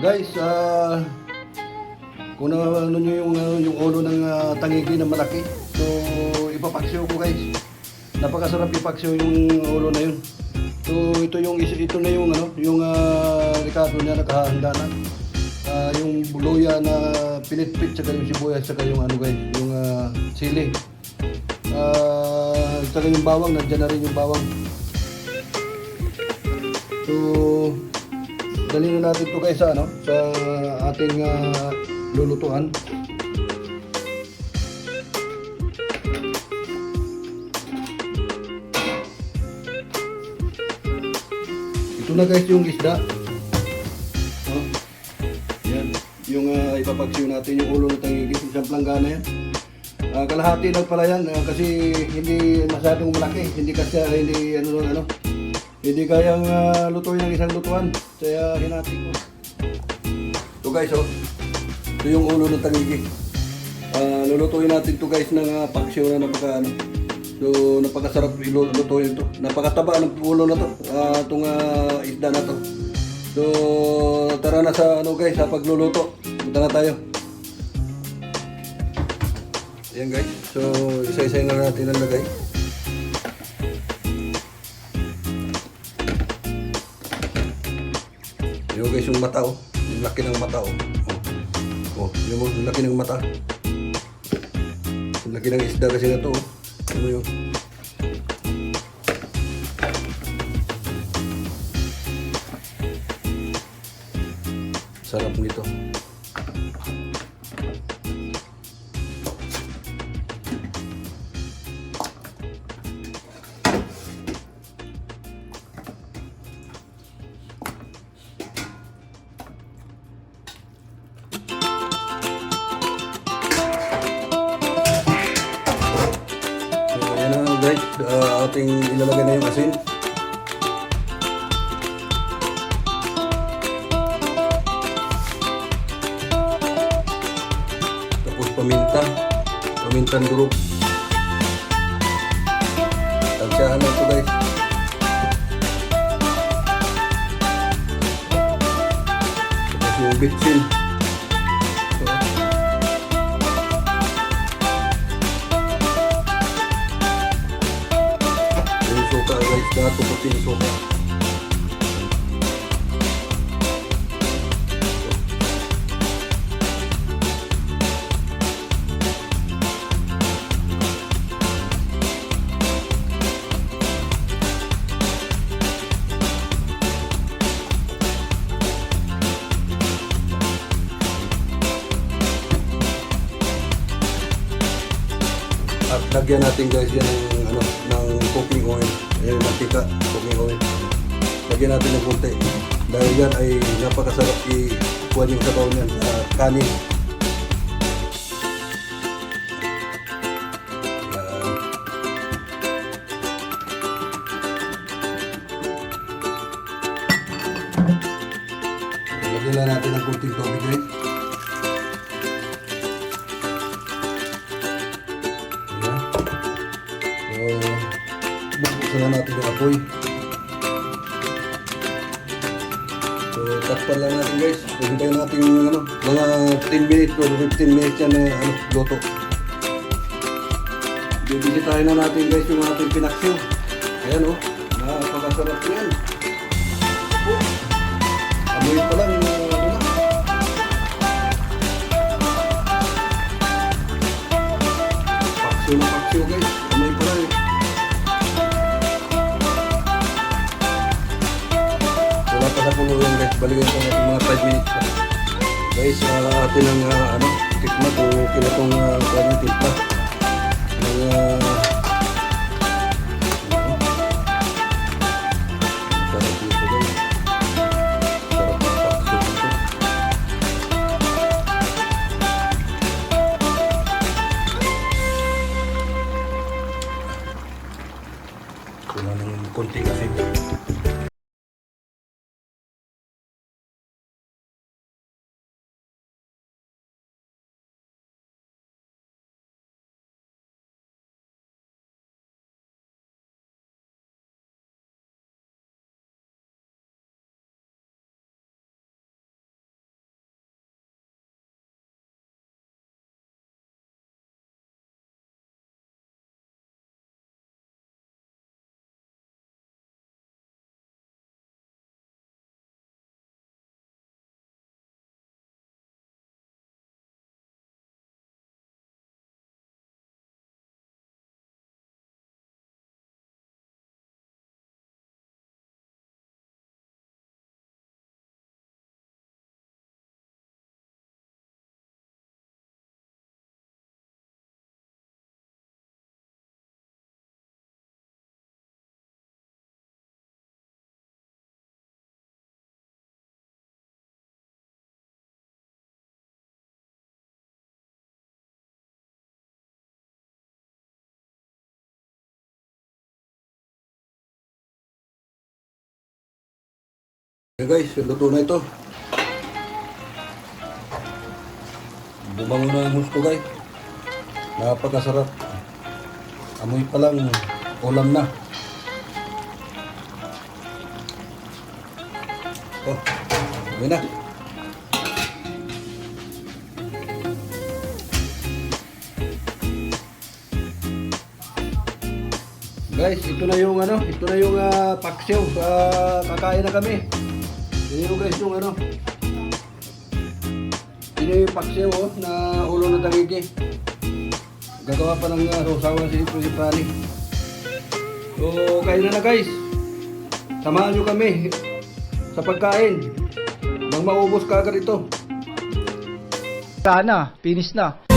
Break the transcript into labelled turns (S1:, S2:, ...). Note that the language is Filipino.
S1: Guys, ah kung ano nyo yung, ah, yung ulo ng ah, tangigi na malaki, so ipapaksiw ko guys. Napakasarap ipaksiw yung ulo na yun. So ito yung ito na yung ano, yung uh, ricado niya nakahanda na. Ah, yung luya na pinitpit saka yung sibuyas saka yung ano guys, yung ah, sili. Saka yung bawang, nandiyan na rin yung bawang. So, dali na natin to guys sa ano, sa ating ah, lulutuan. Ito na guys yung isda. Oh. Yung uh, ipapagsiw natin yung ulo ng tangigis, isang planggana yan. Ah, kalahati lang pala yan ah, kasi hindi masyadong malaki, hindi kasi ah, hindi ano ano hindi kayang uh, lutuin ng isang lutuan. Kaya hinati ko. Ito guys oh. Ito yung ulo ng tangigi. Ah, lulutuin natin to guys ng uh, paksiw na napaka ano. So napakasarap ilulutuin to. Napakataba ng ulo na to. Ah, itong ah, isda na to. So tara na sa ano guys sa pagluluto. Punta na tayo. Ayan guys. So isa-isa na natin nalagay. Yung guys yung mata oh. Yung laki ng mata oh. Oh, oh yung, yung laki ng mata. Yung laki ng isda kasi na to oh. Ano yun? Sarap nito. Ating ilalagay na yung asin. Tapos paminta, pamintang durog. Tagsahan lang ito guys. Tapos yung bitsin. Dato puti yung suka. At lagyan natin guys yan ng, ano, ng cooking oil. Ayan yung mantika, oil. Lagyan natin ng konti. Dahil yan ay napakasarap i-kuha yung sabaw niyan sa kanin. Yan. Lagyan lang natin ng konting tubig guys. Na natin yung apoy. So, takpan lang natin guys. So, hintayin natin yung ano, mga 10 minutes or 15 minutes yan na ano, luto. Bibisitahin na natin guys yung ating pinaksyo. Ayan o, oh, napakasarap yan. Oh, amoy pa lang yung ano na. Paksyo na paksyo guys. Guys. Balikan ko natin mga 5 minutes pa. Guys, uh, atin ang uh, ano, tikma kung kinatong uh, kanyang timpla. Ng uh, ano, sarap dito guys. Sarap ng paksyo dito. Kulang ng konti kasi. Okay guys, luto na ito. Bumango na ang gusto guys. Napakasarap. Amoy pa lang, ulam na. Oh, okay na. Guys, ito na yung ano, ito na yung uh, paksiw. Uh, kakain na kami. Yun yung guys yung ano. Yun yung paksiw oh, na ulo ng tangigi. Gagawa pa ng uh, rosawa si Principali. So, kain na na guys. Samahan nyo kami sa pagkain. Nang maubos ka agad ito.
S2: Sana, finish na.